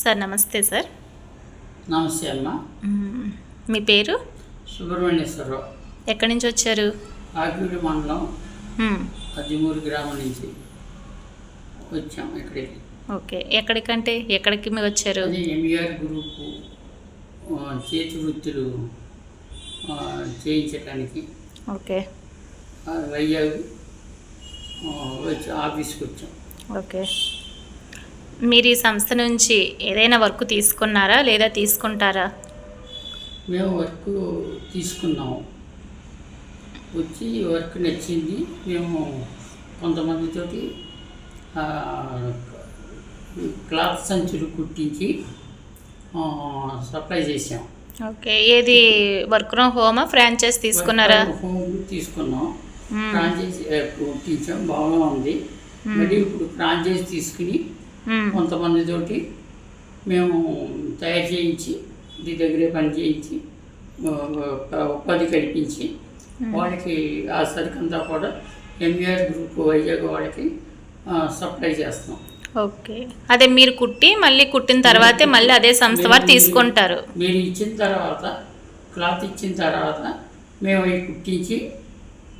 Sir నమస్తే sir. నమస్తే అమ్మ. మ్మ్. మీ పేరు? సుబ్రహ్మణ్యేశ్వరరావు. ఎక్కడి నుంచి వచ్చారు? ఆకివీడి మండలం. అద్దిమూరు గ్రామం నుంచి వచ్చాం ఇక్కడికి. ఓకే. ఎక్కడికంటే ఎక్కడికి మీరు వచ్చారు? అది ఎంఈఆర్ గ్రూపు చేతి వృత్తులు చేయించడానికి ఓకే. వైజాగ్ వచ్చి ఆఫీస్కి వచ్చాం. ఓకే. మీరు ఈ సంస్థ నుంచి ఏదైనా వర్క్ తీసుకున్నారా లేదా తీసుకుంటారా? మేము వర్క్ తీసుకున్నాము వచ్చి వర్క్ నచ్చింది. మేము కొంతమందితోటి ఆ, క్లాత్ సంచులు కుట్టించి సప్లై చేసాం ఓకే. ఏది? వర్క్ ఫ్రమ్ హోమా ఫ్రాంచైజ్ తీసుకున్నారా? హోమ్ తీసుకున్నాం. ఫ్రాంచైజ్ కుట్టించాం. బాగా ఉంది. మళ్ళీ ఇప్పుడు ఫ్రాంచైజ్ తీసుకుని. కొంతమందితోటి మేము తయారు చేయించి ఇంటి దగ్గరే పని చేయించి ఉపాధి కల్పించి వాళ్ళకి ఆ సరుకంతా కూడా ఎంఈఆర్ గ్రూప్ వైజాగ్ వాళ్ళకి సప్లై చేస్తాం. ఓకే. అదే మీరు కుట్టి మళ్ళీ కుట్టిన తర్వాతే మళ్ళీ అదే సంస్థ వారు తీసుకుంటారు. మీరు ఇచ్చిన తర్వాత క్లాత్ ఇచ్చిన తర్వాత మేము అవి కుట్టించి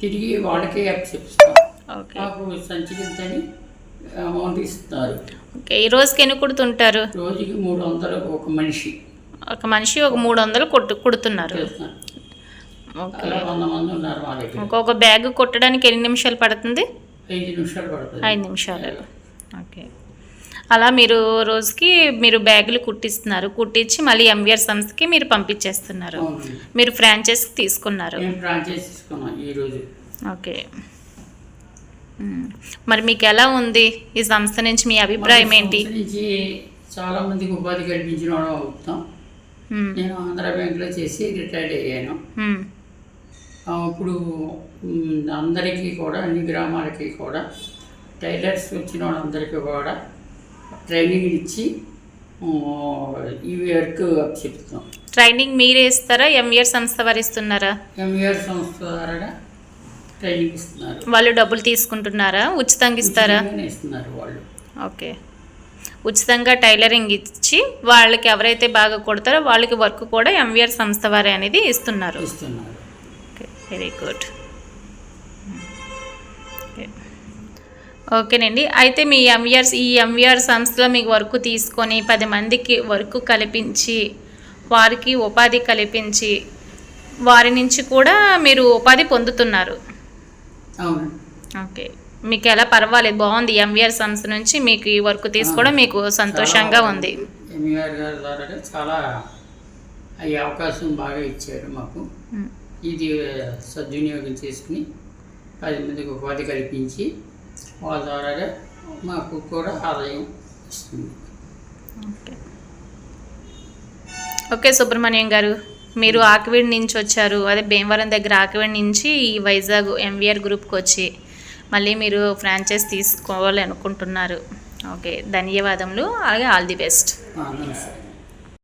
తిరిగి వాళ్ళకే అప్పచెప్పిస్తాం ఓకే. మాకు సంచికింతని అమౌంట్ ఇస్తున్నారు ఓకే ఈ రోజుకి ఎన్ని కుడుతుంటారు? రోజుకి మూడు వందలు ఒక మనిషి. ఒక మనిషి ఒక మూడు వందలు కుట్టు కుడుతున్నారు. ఓకే. అలా వంద మంది ఉన్నారు మా దగ్గర. ఇంకొక బ్యాగ్ కుట్టడానికి ఎన్ని నిమిషాలు పడుతుంది? ఐదు నిమిషాలు పడుతుంది. ఐదు నిమిషాలు. ఓకే. అలా మీరు రోజుకి మీరు బ్యాగులు కుట్టిస్తున్నారు. కుట్టించి మళ్ళీ ఎంవిఆర్ సంస్థకి మీరు పంపించేస్తున్నారు. మీరు ఫ్రాంచైజ్ తీసుకున్నారు. మేము ఫ్రాంచైజ్ తీసుకున్నాం ఈరోజు ఓకే. మరి మీకు ఎలా ఉంది ఈ సంస్థ నుంచి మీ అభిప్రాయం ఏంటి? చాలా మందికి ఉపాధి కల్పించిన అవుతాం. నేను ఆంధ్ర బ్యాంక్లో చేసి రిటైర్డ్ అయ్యాను. ఇప్పుడు అందరికీ కూడా అన్ని గ్రామాలకి కూడా టైలర్స్ వచ్చిన వాళ్ళందరికీ కూడా ట్రైనింగ్ ఇచ్చి ఈ వర్క్ చెప్తాం. ట్రైనింగ్ మీరే ఇస్తారా? ఎంవిఆర్ సంస్థ వారు ఇస్తున్నారా? ఎంఈఆర్ సంస్థ ద్వారా ట్రైనింగ్ ఇస్తున్నారు వాళ్ళు డబ్బులు తీసుకుంటున్నారా? ఉచితంగా ఇస్తారా? ఉచితంగానే ఇస్తున్నారు వాళ్ళు. ఓకే. ఉచితంగా టైలరింగ్ ఇచ్చి వాళ్ళకి ఎవరైతే బాగా కొడతారో వాళ్ళకి వర్క్ కూడా ఎంవిఆర్ సంస్థ వారే అనేది ఇస్తున్నారు. Very good. ఓకే. ఓకేనండి. అయితే మీ ఎంవిఆర్ ఈ ఎంవిఆర్ సంస్థలో మీకు వర్క్ తీసుకొని పది మందికి వర్క్ కల్పించి వారికి ఉపాధి కల్పించి వారి నుంచి కూడా మీరు ఉపాధి పొందుతున్నారు. ఓకే. మీకు ఎలా పర్వాలేదు బాగుంది. ఎంవిఆర్ సంస్థ నుంచి మీకు ఈ వర్క్ తీసుకోవడం మీకు సంతోషంగా ఉంది. ఎంఈఆర్ గారి ద్వారా చాలా ఈ అవకాశం బాగా ఇచ్చారు మాకు. ఇది సద్వినియోగం చేసుకుని పది మందికి ఉపాధి కల్పించి వాళ్ళ ద్వారా మాకు కూడా ఆదాయం ఇస్తుంది ఓకే. ఓకే సుబ్రహ్మణ్యం గారు. మీరు ఆకివీడి నుంచి వచ్చారు అదే భీమవరం దగ్గర ఆకివీడి నుంచి ఈ వైజాగ్ ఎంవీఆర్ గ్రూప్కి వచ్చి మళ్ళీ మీరు ఫ్రాంచైజ్ తీసుకోవాలి అనుకుంటున్నారు ఓకే ధన్యవాదములు అలాగే ఆల్ ది బెస్ట్.